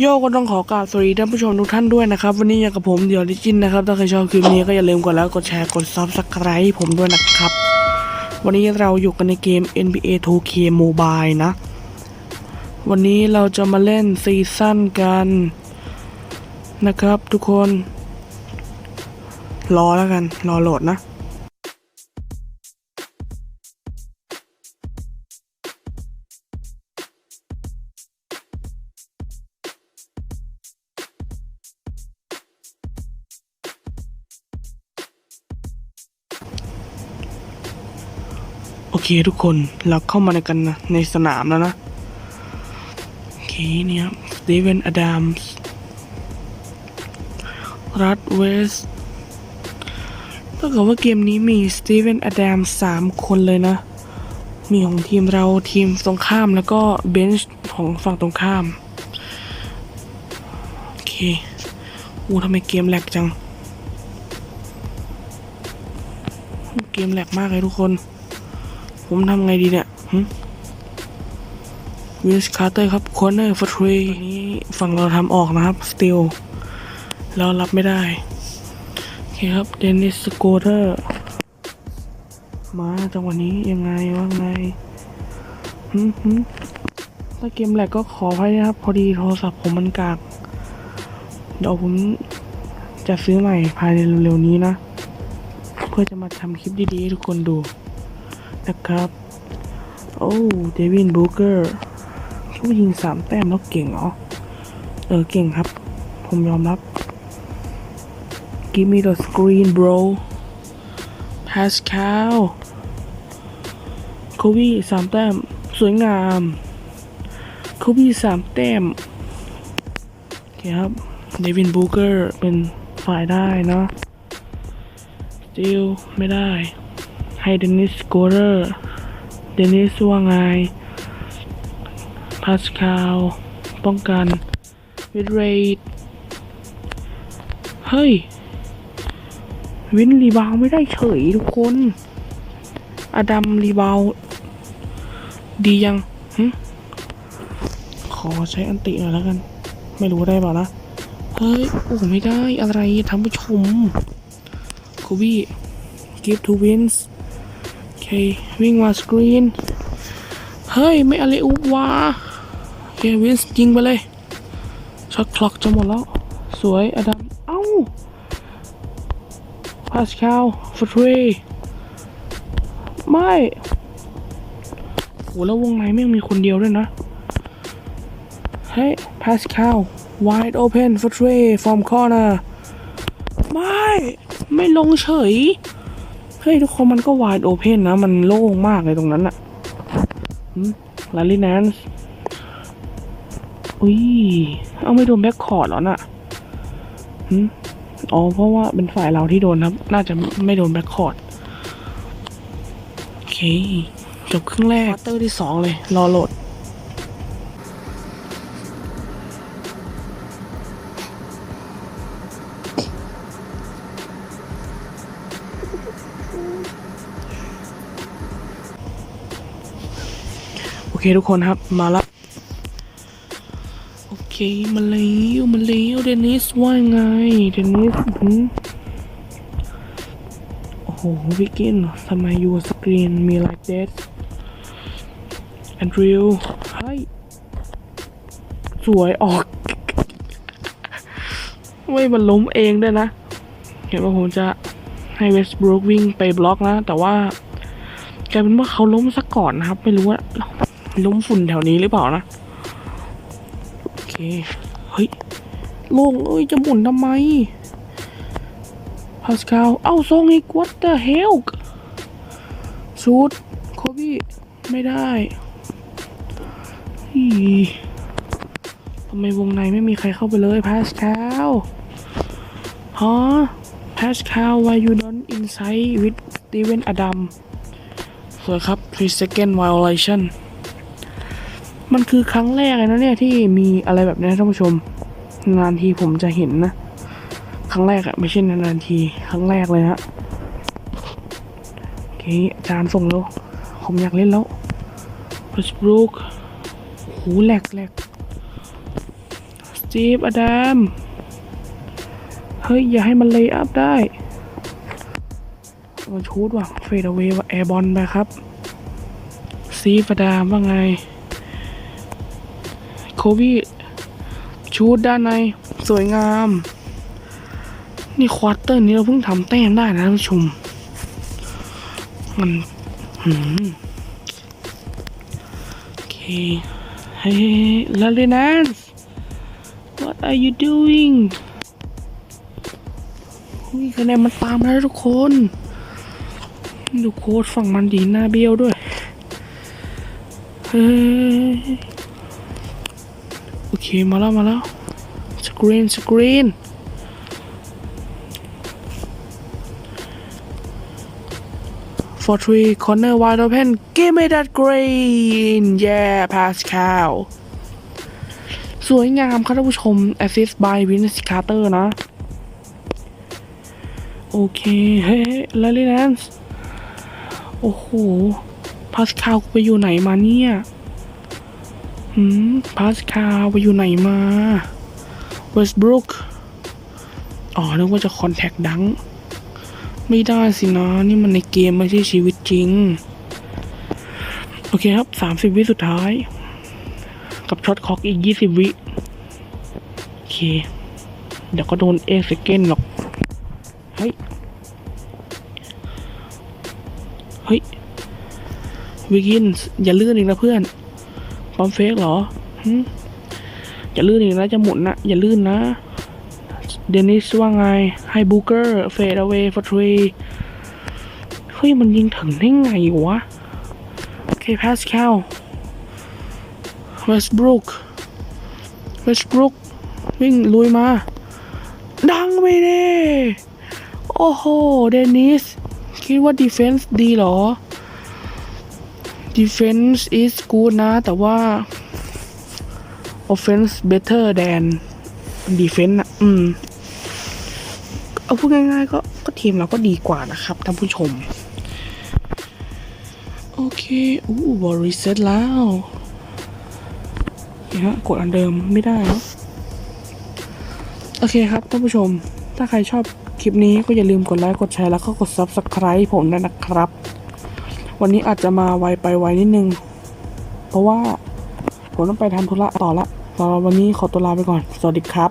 โยก็ต้องขอกราบสวัสดีท่านผู้ชมทุกท่านด้วยนะครับ วันนี้อย่างกับผมเดี๋ยวดิจินนะครับ ถ้าใครชอบคลิปนี้ก็อย่าลืมกดแล้วกดแชร์กดซับสไครต์ผมด้วยนะครับ วันนี้เราอยู่กันในเกม NBA 2K Mobile นะ วันนี้เราจะมาเล่นซีซั่นกันนะครับทุกคน รอแล้วกัน รอโหลดนะ เคทุกคนเราเข้ามาในกันนะในสนามแล้วนะ โอเคเนี่ยสตีเวนอดัมส์รัดเวสถ้าเกิดว่าเกมนี้มีสตีเวนอดัมส์สามคนเลยนะ มีของทีมเราทีมตรงข้ามแล้วก็เบนช์ของฝั่งตรงข้าม โอเคอู้ทำไมเกมแหลกจัง เกมแหลกมากเลยทุกคน ผมทำไงดีเนี่ยวิสคาร์เตอร์ครับคอนเนอร์ฟอร์ทรีนี้ฝั่งเราทำออกนะครับสติลเรารับไม่ได้ โอเคครับ เดนิสสโกเตอร์ มาจังหวะนี้ยังไงว่าไงหืมหืมถ้าเกมแหลกก็ขออภัยนะครับ พอดีโทรศัพท์ผมมันกาก เดี๋ยวผมจะซื้อใหม่ภายในเร็วๆนี้นะ เพื่อจะมาทำคลิปดีๆให้ทุกคนดู นะครับ โอ้เดวินบูเกอร์เขายิงสามแต้มแล้วเก่งเหรอ เออ เก่งครับ ผมยอมรับ Give me the screen bro Pascal โคบี้สามแต้ม สวยงามโคบี้สามแต้มโอเคครับเดวินบูเกอร์เป็นฝ่ายได้เนาะสติลไม่ได้ ให้เดนิสโกเรอร์เดนิสว่างไงพาสคาลป้องกันวิดเรดเฮ้ย วินรีบาวไม่ได้เฉยทุกคน อดัมรีบาว ดียังขอใช้อันติหน่อยแล้วกัน ไม่รู้ได้เปล่านะ เฮ้ย โอ้ไม่ได้อะไรท่านผู้ชมโคบี้ give to wins วิ่งมาสกรีน เฮ้ย ไม่อะไรอุบวะโอเควินยิงไปเลยช็อตคล็อกจะหมดแล้ว สวยอดัม เอ้าพาสคาลฟอร์ทรีไม่โหแล้ววงในแม่งมีคนเดียวด้วยนะ เฮ้ยพาสคาล wide open for three from corner ไม่ ไม่ลงเฉย เฮ้ยทุกคนมันก็ wide open นะ มันโล่งมากเลยตรงนั้นอะลาลิแนนส์อุ้ย เอาไม่โดนแบ็คคอร์ดเหรอน่ะหึอ๋อ เพราะว่าเป็นฝ่ายเราที่โดนครับ น่าจะไม่โดนแบ็คคอร์ด โอเค จบครึ่งแรกควอเตอร์ที่สองเลย รอโหลด เคทุกคนครับมาละโอเคมาแล้วมาแล้วเดนิสว่าไงเดนิสโอ้โหวิกกินทำไมอยู่สกรีนมีไลค์เดสแอนดริวเฮ้ยสวยออกไม่มันล้มเองด้วยนะ เห็นว่าผมจะให้เวสต์บรูควิ่งไปบล็อกนะ แต่ว่ากลายเป็นว่าเขาล้มซะก่อนนะครับ ไม่รู้ว่า ล้มฝุ่นแถวนี้หรือเปล่านะ โอเค เฮ้ย โล่งเอ้ย จะหมุนทำไมพาสคาลเอ้าทรงอีก what the hell ชูดโคบี้ไม่ได้อีทำไมวงในไม่มีใครเข้าไปเลยพาสคาลฮะพาสคาล why you don't inside with Steven Adam สวยครับ3 second violation มันคือครั้งแรกเลยนะเนี่ยที่มีอะไรแบบนี้ท่านผู้ชม นานทีผมจะเห็นนะ ครั้งแรกอะไม่ใช่นานๆทีครั้งแรกเลยฮะโอเคอาจารย์ส่งแล้ว ผมอยากเล่นแล้วพ e สบรูคหูแหลกแหลกสจีบอดัมเฮ้ย อย่าให้มันเลยอัพได้มันชูดว่ะเฟดเอาไว้ว่าแอร์บอลไปครับซีฟอดามว่าไง โคบี้ชูดด้านในสวยงาม นี่ควอเตอร์นี้เราเพิ่งทำแต้มได้นะท่านผู้ชม มันหืมโอเคเฮ้ยลาเลนัน what are you doing อุ้ยคะแนนมันตามแล้วทุกคน ดูโค้ดฝั่งมันดีหน้าเบี้ยวด้วย เฮ้ย โอเค มาแล้ว มาแล้ว สกรีน สกรีน for three corner wide open give me that green yeah Pascal สวยงามครับท่านผู้ชม assist by Vince Carter นะ โอเค เฮ้ลาลิแลนส์โอ้โห พาสคาลไปอยู่ไหนมาเนี่ย หืมพาสคาไปอยู่ไหนมาเวสต์บรุกอ๋อนึกว่าจะคอนแทคดัง ไม่ได้สินะ นี่มันในเกมไม่ใช่ชีวิตจริง โอเคครับสามสิบวิสุดท้าย กับช็อตคอกอีกยี่สิบวิ โอเค เดี๋ยวก็โดนเอสเกนหรอก เฮ้ย เฮ้ยวิกินส์อย่าลื่นอีกนะเพื่อน ปอมเฟกเหรออย่าลื่นอีกนะจะหมุนนะอย่าลื่นนะ เดนิสว่าไงให้บูเกอร์เฟดเอา a y ฟอร์ทรีเฮ้ยมันยิงถึงได้ไงวะโอเคพาสคาลเวสบรุกเวสบรุกวิ่งลุยมา ดังไปเด้โอ้โห เดนิส คิดว่า defense ดีเหรอ defense is good นะ แต่ว่า offense better than defense นะอืม เอาพูดง่ายๆ ก็ก็ทีมเราก็ดีกว่านะครับท่านผู้ชม โอเคอู้บอรีเซ็ตแล้วเนี่ยฮะกดอันเดิมไม่ได้เนอะโอเคครับท่านผู้ชม ถ้าใครชอบคลิปนี้ก็อย่าลืมกดไลค์ กดแชร์แล้วก็กด Subscribe ผมด้วยนะครับ วันนี้อาจจะมาไวไปไวนิดนึง เพราะว่าผมต้องไปทำธุระต่อละสำหรับวันนี้ขอตัวลาไปก่อน สวัสดีครับ